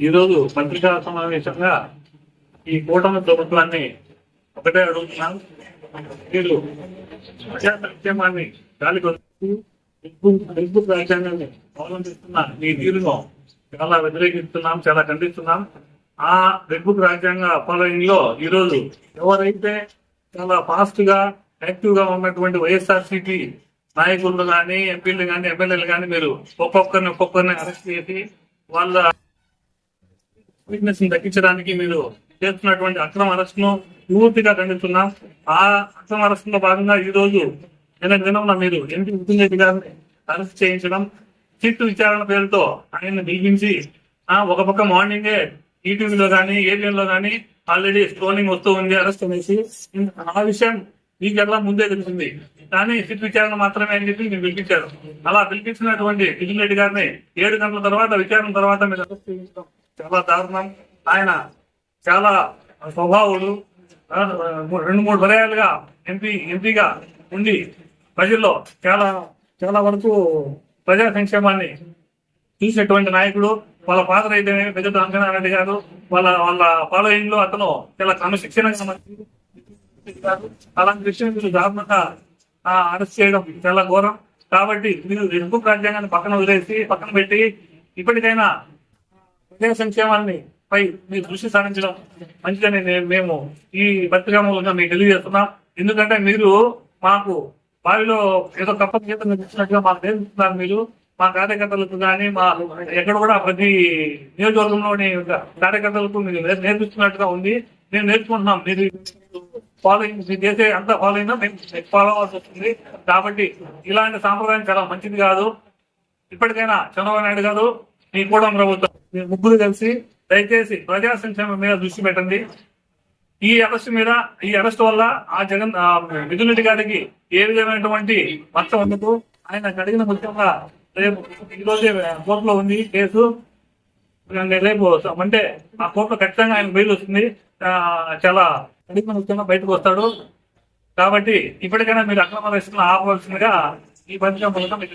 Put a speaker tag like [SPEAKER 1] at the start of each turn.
[SPEAKER 1] ఈరోజు పత్రికా సమావేశంగా ఈ కూటమి ప్రభుత్వాన్ని ఒకటే అడుగుతున్నాను. మీరు ప్రజా సంక్షేమాన్ని గాలికి రాజ్యాంగాన్ని అవలంబిస్తున్న ఈ తీరును చాలా వ్యతిరేకిస్తున్నాం చాలా ఖండిస్తున్నాం. ఆ ఫేస్బుక్ రాజ్యాంగ ఫాలోయింగ్లో ఈరోజు ఎవరైతే చాలా ఫాస్ట్గా యాక్టివ్గా ఉన్నటువంటి వైఎస్ఆర్సీపీ నాయకులు కానీ ఎంపీలు కానీ ఎమ్మెల్యేలు కానీ మీరు ఒక్కొక్కరిని ఒక్కొక్కరిని అరెస్ట్ చేసి వాళ్ళ వీక్నెస్ని తగ్గించడానికి మీరు చేస్తున్నటువంటి అక్రమ అరెస్ట్ను పూర్తిగా ఖండిస్తున్నాం. ఆ అక్రమ అరెస్ట్లో భాగంగా ఈ రోజు నిన్న దినంలో మీరు ఎంపీ మిథున్ రెడ్డి గారిని అరెస్ట్ చేయించడం సిట్ విచారణ పేరుతో ఆయన్ని పిలిపించి ఆ ఒక పక్క మార్నింగే ఈటీవీలో కానీ ఏబిఎన్లో కానీ ఆల్రెడీ స్క్రోలింగ్ వస్తూ ఉంది అరెస్ట్ అనేసి. ఆ విషయం మీకు ముందే తెలిసింది? కానీ సిట్ విచారణ మాత్రమే అని చెప్పి మీరు పిలిపించారు. అలా పిలిపించినటువంటి కిషన్ రెడ్డి గారిని ఏడు గంటల తర్వాత విచారణ తర్వాత మీరు చాలా దారుణం. ఆయన చాలా స్వభావుడు. రెండు మూడు వలయాలుగా ఎంపీ ఎంపీగా ఉండి ప్రజల్లో చాలా చాలా వరకు ప్రజా సంక్షేమాన్ని చూసినటువంటి నాయకుడు వాళ్ళ ఫాదర్ అయితే పెద్ద అంజనారెడ్డి గారు వాళ్ళ వాళ్ళ ఫాలోయింగ్లో అతను చాలా క్రమశిక్షణగా మంచి అలాంటి విషయం మీరు దారుణంగా అరెస్ట్ చేయడం చాలా ఘోరం. కాబట్టి మీరు ఎందుకు రాజ్యాంగాన్ని పక్కన వదిలేసి పక్కన పెట్టి ఇప్పటికైనా ప్రజా సంక్షేమాన్ని పై మీరు దృష్టి సారించడం మంచిదని మేము ఈ పత్రికా మూలంగా మీకు తెలియజేస్తున్నాం. ఎందుకంటే మీరు మాకు బావిలో ఏదో కప్ప గీత నిర్మించినట్టుగా మాకు నేర్పిస్తున్నారు మీరు. మా కార్యకర్తలకు కానీ మా ఎక్కడ కూడా ప్రతి నియోజకవర్గంలోని కార్యకర్తలకు మీరు నేర్పిస్తున్నట్టుగా ఉంది. మేము నేర్చుకుంటున్నాం. మీరు ఫాలోయింగ్ మీరు చేసే అంత ఫాలోయింగ్ మేము ఫాలో అవ్వాల్సి వస్తుంది. కాబట్టి ఇలాంటి సాంప్రదాయం చాలా మంచిది కాదు. ఇప్పటికైనా చంద్రబాబు నాయుడు గారు మీ కూడా ప్రభుత్వం మీరు ముగ్గురు కలిసి దయచేసి ప్రజా సంక్షేమం మీద దృష్టి పెట్టండి. ఈ అరెస్ట్ మీద ఈ అరెస్ట్ వల్ల ఆ జగన్ మిథున్ రెడ్డి గారికి ఏ విధమైనటువంటి మచ్చ ఉండదు. ఆయన అడిగిన ముఖ్యంగా రేపు ఈ రోజే కోర్టులో ఉంది కేసు. రేపు అంటే ఆ కోర్టులో ఖచ్చితంగా ఆయన బెయిల్ వస్తుంది. చాలా అడిగిన ముఖ్యంగా బయటకు వస్తాడు. కాబట్టి ఇప్పటికైనా మీరు అక్రమ రక్షణ ఆపవలసిందిగా ఈ పథకం మూలంగా మీకు